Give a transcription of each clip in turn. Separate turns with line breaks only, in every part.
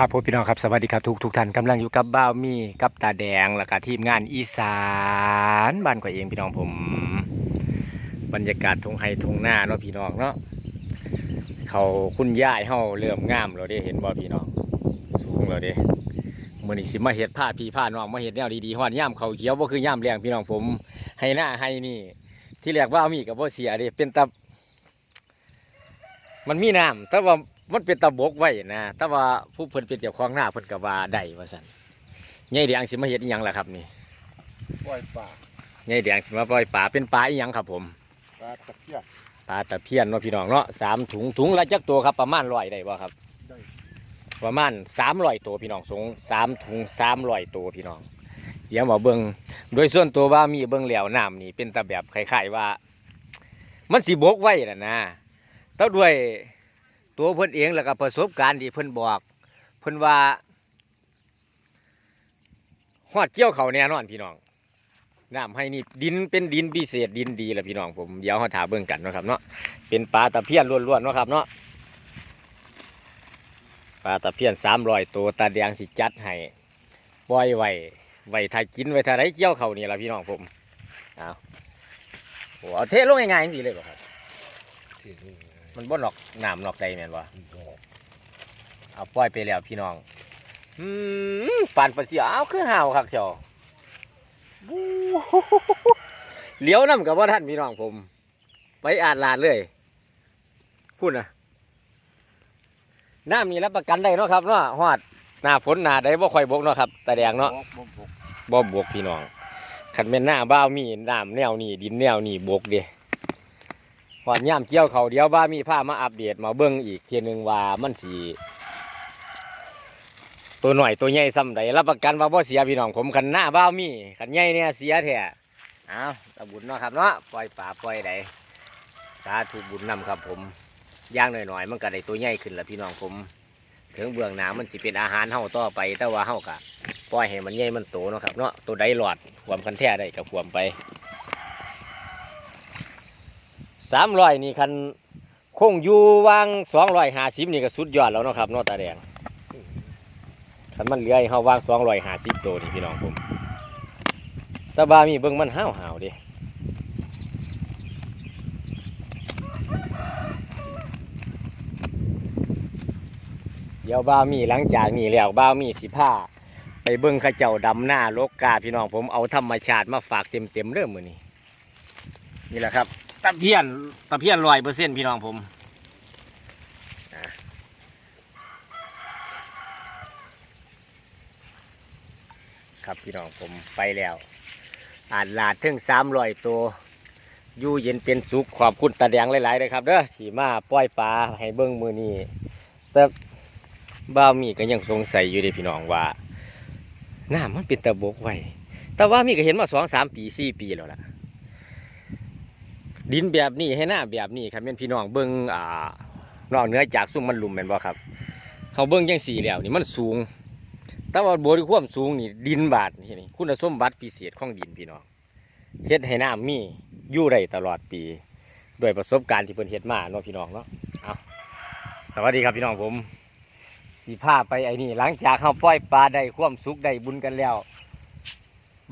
ครับผมพี่น้องครับสวัสดีครับทุกทุกท่านกำลังอยู่กับบ้าวมีกับตาแดงแล้วก็ทีมงานอีสานบ้านกว่าเองพี่น้องผม บรรยากาศทงไฮทงหน้าเนาะพี่น้องเนาะเขาคุณย่ายเฮาเริ่มงามแล้วเด้เห็นบ่พี่น้องสูงแล้วเด้มือนี้สิมาเฮ็ดผ้าพี่ผ้าน้องมาเฮ็ดแนวดีๆฮอดย่ามเขาเขียวบ่คือย่ามแรงพี่น้องผมให้หน้าให้นี่ ที่แรกว่ามีกับบ่เสียเด้เป็นตามันมีน้ำแต่ว่า มันเป็นตะบกไว้นะแต่ว่าผู้เพิ่นเป็นเจ้าของหน้าเพิ่นก็ว่าได้ว่าซั่นใหญ่แดงสิมาเฮ็ดอีหยังล่ะครับนี่
ปล่อยป่า
ใหญ่แดงสิมาปล่อยปลาเป็นปลาอีหยังครับผม
ปลาตะเพียน
ปลาตะเพียนเนาะพี่น้องเนาะสามถุงถุงละจักตัวครับประมาณร้อยได้บ่ครับ
ได้
ประมาณสามร้อยตัวพี่น้องสงสามถุงสามร้อยตัวพี่น้องเดี๋ยวมาเบิ่งโดยส่วนตัวว่ามีเบิ่งแล้วน้ำนี่เป็นตะแบบคล้ายๆว่า มันสิบกไว้น่ะนะแต่ด้วย ตัวเพิ่นเองแล้วก็ประสบการณ์ที่เพิ่นบอกเพิ่นว่าฮอดเกี่ยวเขาแน่นอนพี่น้องน้ำให้นี่ดินเป็นดินพิเศษดินดีแหละพี่น้องผมเดี๋ยวเขาถาเบิ่งกันนะครับเนาะเป็นปลาตะเพียนล้วนๆเนาะครับเนาะปลาตะเพียนสามรอยตัวตาแดงสิจัดให้ปล่อยไว้ไว้ถ้ากินไว้ถ้าไรเกี่ยวเขานี่ละพี่น้องผมเอาโอ้เอาเทลงง่ายๆสิเลยบ่ครับ มันบ่หนอกน้ำหนอกใดแม่นบ่
บอก
เอาปล่อยไปแล้วพี่น้องอืมปานปลาเสียเอาคือห่าวคักเชียวบู๊เลี้ยวน้ำกับว่าท่านพี่น้องผม ไปอาดลาดเลยพูดนะน้ำนี่รับประกันได้เนาะครับเนาะฮอดหน้าฝนหน้าใดบ่ค่อยบกเนาะครับตาแดงเนาะ
บอกบอกบอก
บ่บกพี่น้องขันเป็นหน้าบ้าวมีน้ำแนวนี่ดินแนวนี่บกเด้ หอดย่ามเกี่ยวเขาเดียวบ้ามีผ้ามาอัปเดตมาเบิ่งอีกเทียนึงว่ามันสีตัวหน่อยตัวใหญ่ซ้ำใดรับประกันว่าบ่เสียพี่น้องผมขันหน้าบ้ามีขันใหญ่เนี่ยเสียแท้เอาตะบุญเนาะครับเนาะปล่อยป่าปล่อยใดสาธุบุญนำครับผมย่างหน่อยๆมันก็ได้ตัวใหญ่ขึ้นแล้วพี่น้องผมถึงเบื้องหน้ามันสิเป็นอาหารเฮาต่อไป แต่ว่าเฮากะปล่อยให้มันใหญ่มันโตเนาะครับเนาะตัวใดหลอดขวามคันแท้ได้กับขวามไป สามร้อยนี่คันคงอยู่วางสองร้อยหาสิบนี่ก็สุดยอดแล้วเนาะครับนาะตาแดงคันมันเหลือให้เฮาวางสองร้อยหาสิบตัวนี่พี่น้องผมแตาบามีเบิ่งมันห้าวหาวๆดิเดี๋ยวบ้ามีหลังจากนี้แล้วบ้ามีสิผ้าไปเบิ้งข้าเจ้าดำหน้าโลกกาพี่น้องผมเอาธรรมชาติมาฝากเต็มเต็มๆเรื่องมือนี้นี่แหละครับ ตะเพียนตะเพียนลอยเปอร์เซ็นต์พี่น้องผมครับพี่น้องผมไปแล้วอ่านลาดถึงสามรอยตัวยู่เย็นเป็นสุขขอบคุณตาแดงหลายๆเลยครับเด้อที่มาปล่อยปลาให้เบิ้งมือนี้แต่บ้ามีก็ยังสงสัยอยู่เด้พี่น้องว่าน้ำมันเป็นตะบกไว้แต่ว่ามีก็เห็นมาสองสามปีสี่ปีแล้วล่ะ ดินแบบนี้ให้หน้าแบบนี้ครับเป็นพี่น้องเบิ้งอ่านอกเหนือจากซุ่มมันลุมแม่นบ่ครับเขาเบิ้งจังสี่แล้วนี่มันสูง แต่ว่าบริความสูงนี่ดินบาดนี่นี่คุณสมบัติพิเศษของดินพี่น้องเฮ็ดให้น้ำมีอยู่ได้ตลอดปีด้วยประสบการณ์ที่เพิ่นเฮ็ดมาเนาะพี่น้องเนาะเอาสวัสดีครับพี่น้องผมสีผ้าไปไอ้นี่หลังจากเขาปล่อยปลาได้ความสุขได้บุญกันแล้ว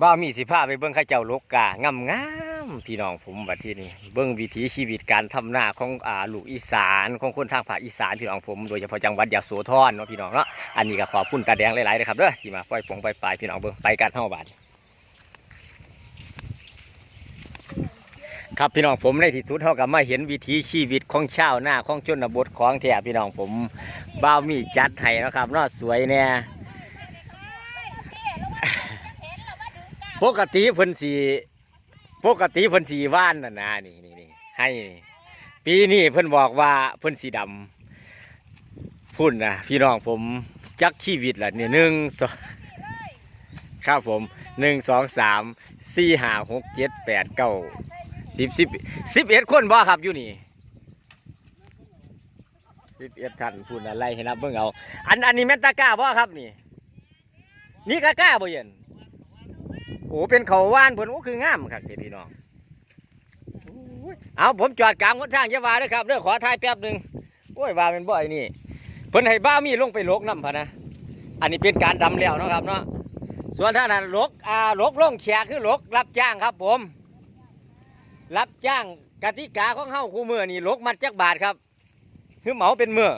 บ้ามีสีผ้าไปเบิ้งข้าเจ้าลกกางามงามพี่น้องผมบัดที่นี่เบิ้งวิถีชีวิตการทำหน้าของอ่าลูกอีสานของคนทางภาคอีสานพี่น้องผมโดยเฉพาะจังหวัดยะโสธรเนาะพี่น้องเนาะอันนี้ก็ขอบคุณตาแดงหลายๆเลยครับเด้อที่มาปล่อยปงปล่อยปลายพี่น้องเบิ้งไปกันเท่าบาดครับพี่น้องผมในที่สุดเท่ากับมาเห็นวิถีชีวิตของชาวนาของชนบทของแถบพี่น้องผมบ้าวมีจัดให้นะครับเนาะสวยเนี่ย ปกติเพิ่นสีปกติเพิ่นสีว่านน่ะนะนี่นี่นี่ให้นี่ปีนี้เพิ่นบอกว่าเพิ่นสีดำพุ่นนะพี่น้องผมจักชีวิตละเนี่ยหนึ่งสองครับผมหนึ่งสองสามสี่ห้าหกเจ็ดแปดเก้าสิบสิบสิบเอ็ดคนบ่ครับอยู่นี่สิบเอ็ดท่านพูดอะไรให้นับเบิ่งเอา อันอันนี้แม่นตะกร้าบ่ครับนี่ นี่กะกร้าบ่เย็น อ้เป็นเขาว่านเพิ่นโอ้คืองามครับพี่น้องเอาผมจอดกลางคนทางอยาวาด้อครับเด้อขอถ่ายแป๊บหนึงโอ้ยว่าเป็นบ่อ้นี่เพิ่นให้บ้ามีลงไปลกน้ำพะนะอันนี้เป็นการดำแล้วนะครับเนาะส่วนท่านั้นลกอ่าลกล่องแขกคือลกรับจ้างครับผม รับจ้างกติกาของเฮาคู่มือนี่ลกมัดจักบาทครับคือเหมาเป็นเมื่อ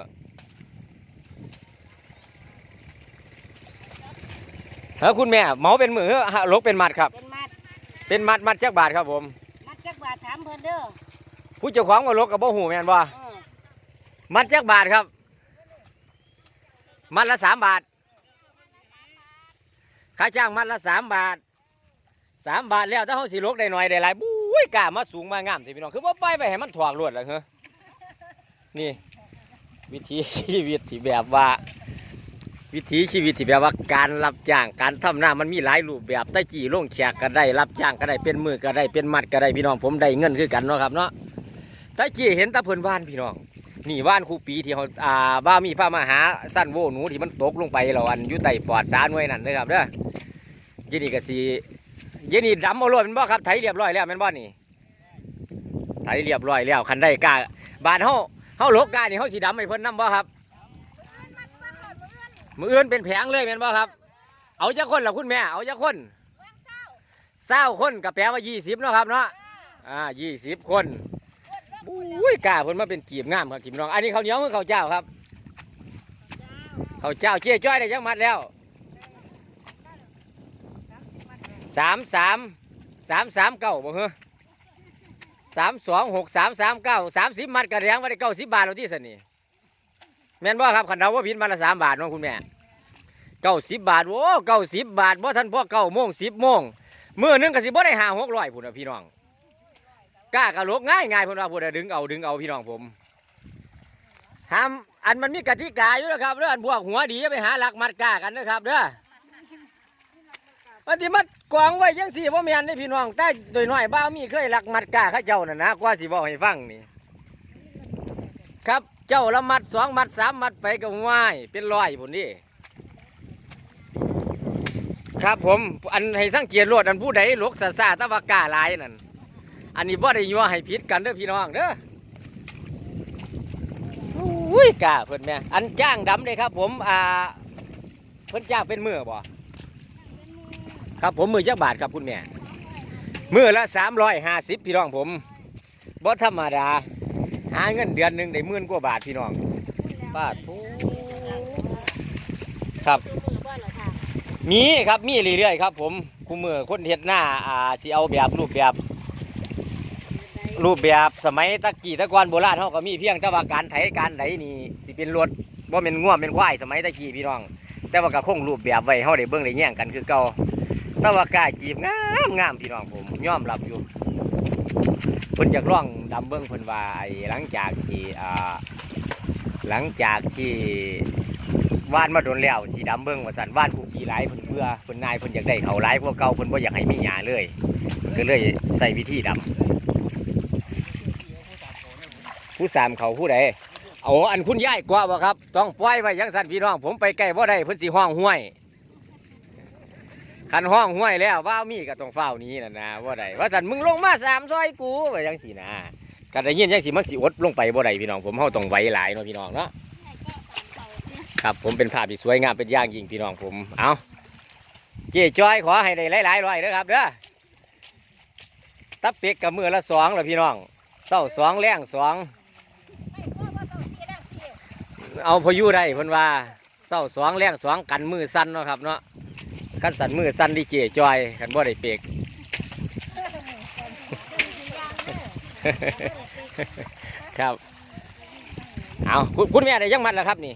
เออคุณแม่เหมาเป็นมือฮะลกเป็นมัดครับ
เป็นมัด
เป็นมัดมัดจักบาทครับผม
มัดจักบาทถามเพิ่นเด้อ
ผู้เจ้าของว่าลกกับบ่หูแม่นบ่
เออ
มัดจักบาทครับ มัดละสามบาทค่าจ้างมัดละสามบาทสามบาทแล้วถ้าเขาสิลกได้หน่อยได้หลายบุ้ยกล้ามาสูงมางามสิพี่น้องคือว่าไปไปให้มันถวกรวดเลยเหรอนี่ วิธีชีวิตที่แบบว่า วิถีชีวิตที่แบบว่าการรับจ้างการทำหน้ามันมีหลายรูปแบบใต้จีลงแขกก็ได้ รับจ้างก็ได้เป็นมือก็ได้เป็นมัดก็ได้พี่น้องผมได้เงินคือกันเนาะครับเนาะใต้จีเห็นตะเพิ่นว่านพี่น้องนี่ว่านคูปีที่เขาอ่าบ้ามีพระมหาสั้นโวหนูที่มันตกลงไปแล้วอันอยู่ใต้ปอดสาหน่วยนั่นเด้อครับเด้อเยนี่ก็สีเยนี่ดำเอารถแมันบ่ครับไถเรียบร้อยแล้วแมันบ่นี่ไถเรียบร้อยแล้วคันได้กล้าบานเฮาเฮาลกกานี่เฮาสิดำให้เพิ่นนํบ่ครับ มืออื่นเป็นแผงเลยแม่นบ่ครับ เอาจักคนล่ะคุณแม่ เอาจักคนเศร้าคนก็แปลว่ายี่สิบเนาะครับเนาะ อ่ายี่สิบคนอุ้ยกล้าเพิ่นมาเป็นกีบงามครับกีบน้อง อันนี้ข้าวเหนียวคือข้าวเจ้าครับข้าวเจ้าเจี๊ยจ้อยได้จังมัดแล้วสามสามสามสามเก้าบ่เหรอสามสองหกสามสามเก้าสามสิบมัดกระเรียงว่าได้เก้าสิบบาทเราที่สนี่แม่นบ่ครับขันเราว่าพินมาละสามบาทน้องคุณแม่เก้าสิบบาทโอ้เก้าสิบบาทบ่ท่านพ่อเก้าโมงสิบโมงมื้อนึงก็สิบ่ได้หาหกร้อยพุ่นนะพี่น้องกล้ากระโลกง่ายง่ายพิ่นว่าพูดดึงเอาดึงเอาพี่น้องผมห้ามอันมันมีกติกาอยู่นะครับเด้ออันพวกหัวดีอย่าไปหาหลักมัดกากันนะครับเด้ออันที่มัดกองไว้ยังสี่พ่อแม่นได้พี่น้องแต่โดยน้อยบ้ามีเคยหลักมัดกาข้าเจ้าน่ะนะกว่าสิบอกให้ฟังนี่ ครับ เจ้าละมัดสองมัดสามมัดไปก็ง่ายเป็นร้อยพุ่นนี่ครับผม อันให้สังเกตรวดอันผู้ใดหลกซาซาตะวากาหลายนั่นอันนี้บ่ได้ยัวให้ผิดกันเด้อพี่น้องเด้ออุ้ยกาเพิ่นแม่อันจ้างดำเลยครับ ผมอ่าเพิ่นจ้างเป็นมือบ่ครับผมมือจักบาทครับคุณแม่มือละสามร้อยห้าสิบพี่น้องผมบ่ธรรมดา หาเงินเดือนหนึ่งได้หมื่นกว่าบาทพี่น้องบาทโอ้ครับ
มีค
รับมีเรื่อยๆครับ ผมคูมือคนเฮ็ดหน้าอ่าสิเอาแบบรูปแบบ รูปแบบสมัยตะกี้ตะกอนโบราณเขาก็มีเพียงแต่ว่าการไถการไหนนี่สิเป็นรถว่าเป็นง่วงเป็นควายสมัยตะกี้พี่น้อง แต่ว่าก็คงรูปแบบไว้เขาได้เบิ่งได้แย่งกันคือเก่าแต่ว่ากล้าจีบงามงามพี่น้องผมยอมรับอยู่เพิ่นจากร่อง ดำเบิ่งเพิ่นว่าไอ้หลังจากที่อ่าหลังจากที่ว่านมาโดนแล้วสีดำเบิ่งว่าสันว่านผูกกีหลายเพิ่นเบื่อเพิ่นนายเพิ่นอยากได้เขาหลายกว่าเก่าเพิ่นบ่อยากให้มีหญ้าเลยก็เลยใส่วิธีดำผู้สามเขาผู้ใดเอาอันคุณย่ายกว่าบ่ครับ ต้องปล่อยไว้ยังสันพี่น้อง ผมไปใกล้บ่ได้เพิ่นสิห้องห้วย คันห้องห้วยแล้วว่ามีก็ต้องเฝ้านี้นะนะบ่ได้ว่าสันมึงลงมาสามซอยกูว่าจังสินะก็ได้ยินจังสิมันสิอดลงไปบ่ได้พี่น้องผมเฮาต้องไว้หลายเนาะพี่น้องเนาะครับผมเป็นภาพที่สวยงามเป็นย่างยิงพี่น้องผมเอาเจ๊จ้อยขอให้ได้หลายๆร้อยเด้อครับเด้อตับเป็กกับมือละสองเละพี่น้องเต้าสองแรงสองเอาพออยู่ได้พนว่าเศร้าสองแรงสองกันมือสั้นเนาะครับเนาะ กันสั่นมือสั้นดีเจจอยกันบ่ได้เปกครับ เอาคุณคุณแม่ได้ยังมัดแล้วครับนี่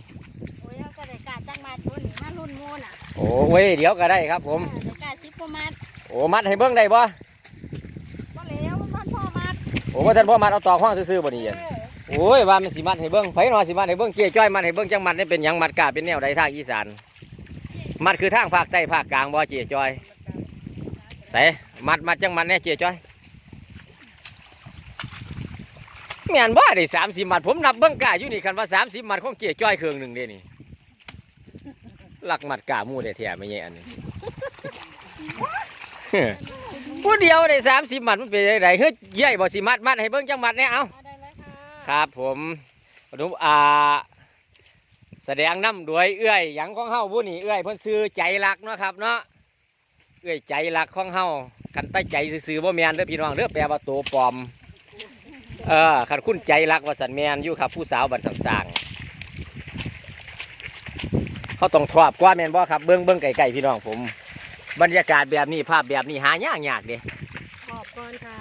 โอ้ยเขาก็ได้กาจังมาตัวนี้มารุ่นโมน่ะ
โอ้เว้ยเดี๋ยวก็ได้ครับผม
เออได้กาสิบกว่ามัด
โอ้มัดให้เบิ้งได้บ่
บ่แล้วมันพ่อมัด
โอ้ว่าท่านพ่อมัดเอาตอกห้องซื่อๆบ่นี่
เอ
เย็น
อ
โอ้ยว่ามันสิมัดให้เบิ้งไผหนอสิมัดให้เบิ้งเจ๊จ้อยมัดให้เบิ้งจังมัดนี่เป็นหยังมัดกาเป็นแนวใดทางอีสาน มัดคือทางภาคใต้ภาคกลางบ่เจ๊จ้อยใส่มัดมัดจังมัดเนี่ยเจ๊จ้อยแม่นบ่ได้สามสิบมัดผมนับเบิ้งกาอยู่นี่คันว่าสามสิบมัดของเจ๊จ้อยเครื่องหนึ่งเด้นี่หลักมัดกามู่ได้แท้ไม่ใช่อันนี้ผู้เดียวได้สามสิบมัดมันเป็นไงเฮ้ยใหญ่บ่สิมัดมัดให้เบิ้งจังมัดเนี่ยเอาครับผมผมอ่า แสดงน้ำด้วยเอื้อยหยังของเฮาผู้นี่เอื้อยเพิ่นซื้อใจรักเนาะครับเนาะเอื้อยใจรักของเฮาคันใต้ใจซื้อๆบ่แม่นเด้อพี่น้องเด้อแปลว่าตัวปลอมเออคันคุณใจรักว่าสันแม่นอยู่ครับ ผู้สาวบัดสังๆเขาต้องทอบกว่าแม่นบ่ครับเบิ่งเบิ่งไกลๆพี่น้องผม บรรยากาศแบบนี้ภาพแบบนี้หายากยากๆเด้
ขอบก่อนค่ะ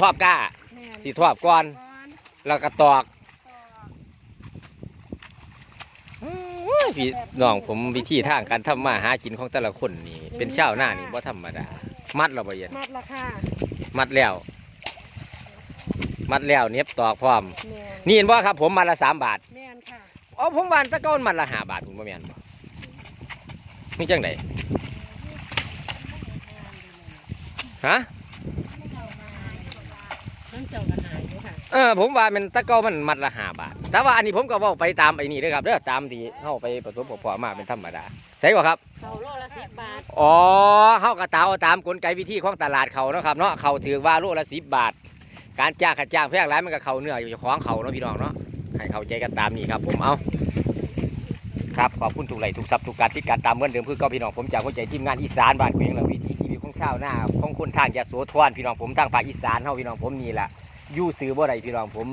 ทอบกล้า
แม่น
สิทอบก่อน
ก่อน
แล้วก็ตอก
ต่อ
อุ้ย พี่น้องผมวิธีทางการทำมาหากินของแต่ละคนนี่ เป็นชาวนานี่บ่ธรรมดา มัดเราบ่เย็น
มัดละค่ะ
มัดแล้ว มัดแล้วเน็บตอกพร้อม
แม่น
นี่เห็นบ่ครับ ผมมัดละสามบาท
แม่นค่ะ
อ๋อผมวานตะเก้ามัดละห้าบาทผมบ่แม่นบ่มีจังไดฮะ
น้ำเจ้ากันหายอยู่ค่ะ
เออผมว่ามันตะเก้ามันมัดละห้าบาท แต่ว่าอันนี้ผมก็เว้าไปตามไอ้นี่เด้อครับเด้อตามที่เฮาไปประสบพบมาเป็นธรรมดาใช่บ่ครับ
เขาโลละสิบบาท
อ๋อเฮากระตาเอาตามกลไกวิธีของตลาดเขาเนาะครับเนาะเขาถือว่าโลละสิบบาท การจ้างขัดจ้างแพงหลายมันก็เขาเนื้ออยู่ของเขาเนาะพี่น้องเนาะให้เข้าใจกันตามนี้ครับ ผมเอาครับขอบคุณทุกไหลทุกทรัพย์ทุกการที่การตามเหมือนเดิมคือเก็พี่น้องผมจากหัวใจทีมงานอีสานบ้านเพียงและวิถีชีวิตของชาวนาของคนทางยะโสธรพี่น้องผมทางภาคอีสานเฮาพี่น้องผมนี่แหละอ ยู่ซื้อบ่ได้พี่น้องผม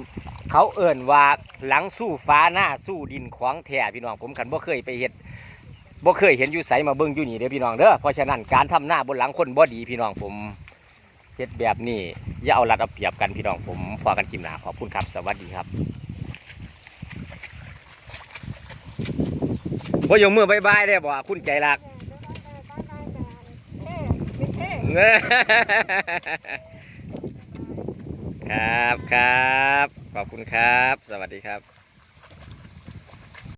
เขาเอิ่นว่าหลังสู้ฟ้าหน้าสู้ดินของแท้พี่น้องผมขันบ่เคยไปเฮ็ดบ่เคยเห็นอยู่ไสมาเบิ่งอยู่นี่เด้อพี่น้องเด้อเพราะฉะนั้นการทำหน้าบนหลังคนบ่ดีพี่น้องผมเฮ็ดแบบนี้อย่าเอารัดเอาเปรียบกันพี่น้องผมพอกันคลิปหน้าขอบคุณครับสวัสดีครับบ่ยกมือบายบายได้บ่คุณใจรัก ครับครับ ขอบคุณครับ สวัสดีครับ